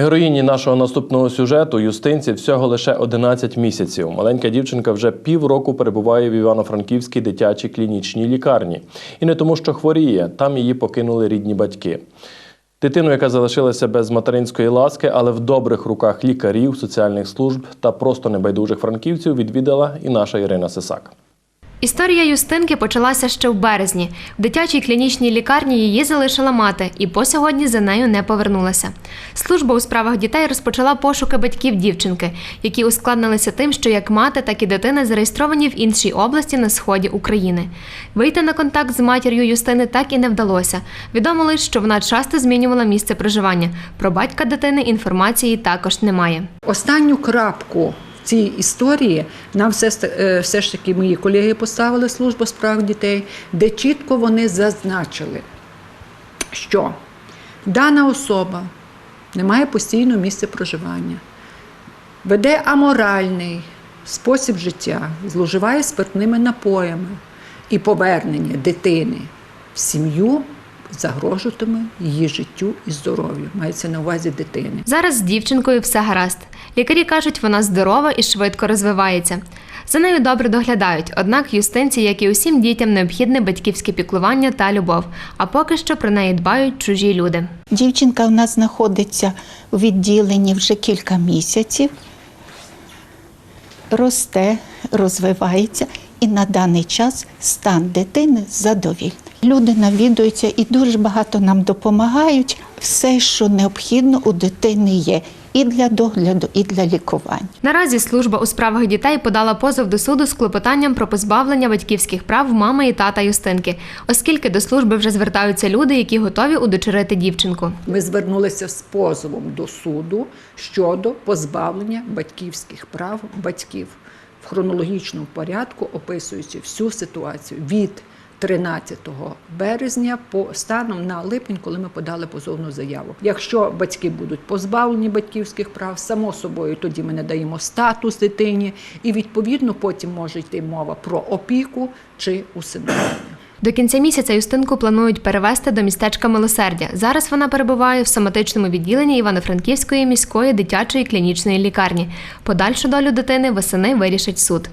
Героїні нашого наступного сюжету Юстинці всього лише 11 місяців. Маленька дівчинка вже півроку перебуває в Івано-Франківській дитячій клінічній лікарні. І не тому, що хворіє, там її покинули рідні батьки. Дитину, яка залишилася без материнської ласки, але в добрих руках лікарів, соціальних служб та просто небайдужих франківців, відвідала і наша Ірина Сисак. Історія Юстинки почалася ще в березні. В дитячій клінічній лікарні її залишила мати, і по сьогодні за нею не повернулася. Служба у справах дітей розпочала пошуки батьків дівчинки, які ускладнилися тим, що як мати, так і дитина зареєстровані в іншій області на сході України. Вийти на контакт з матір'ю Юстини так і не вдалося. Відомо лише, що вона часто змінювала місце проживання. Про батька дитини інформації також немає. Останню крапку цій історії нам все, е, все ж таки мої колеги поставили службу справ дітей, де чітко вони зазначили, що дана особа не має постійного місця проживання, веде аморальний спосіб життя, зловживає спиртними напоями і повернення дитини в сім'ю загрожуватиме її життю і здоров'ю. Мається на увазі дитини. Зараз з дівчинкою все гаразд. Лікарі кажуть, вона здорова і швидко розвивається. За нею добре доглядають, однак Юстинці, як і усім дітям, необхідне батьківське піклування та любов. А поки що про неї дбають чужі люди. Дівчинка у нас знаходиться у відділенні вже кілька місяців, росте, розвивається, і на даний час стан дитини задовільний. Люди навідуються і дуже багато нам допомагають. Все, що необхідно у дитини є, і для догляду, і для лікування. Наразі служба у справах дітей подала позов до суду з клопотанням про позбавлення батьківських прав мами і тата Юстинки, оскільки до служби вже звертаються люди, які готові удочерити дівчинку. Ми звернулися з позовом до суду щодо позбавлення батьківських прав батьків в хронологічному порядку, описуючи всю ситуацію від 13 березня по станом на липень, коли ми подали позовну заяву. Якщо батьки будуть позбавлені батьківських прав, само собою тоді ми надаємо статус дитині, і відповідно потім може йти мова про опіку чи усиновлення. До кінця місяця Юстинку планують перевезти до містечка Милосердя. Зараз вона перебуває в соматичному відділенні Івано-Франківської міської дитячої клінічної лікарні. Подальшу долю дитини восени вирішить суд.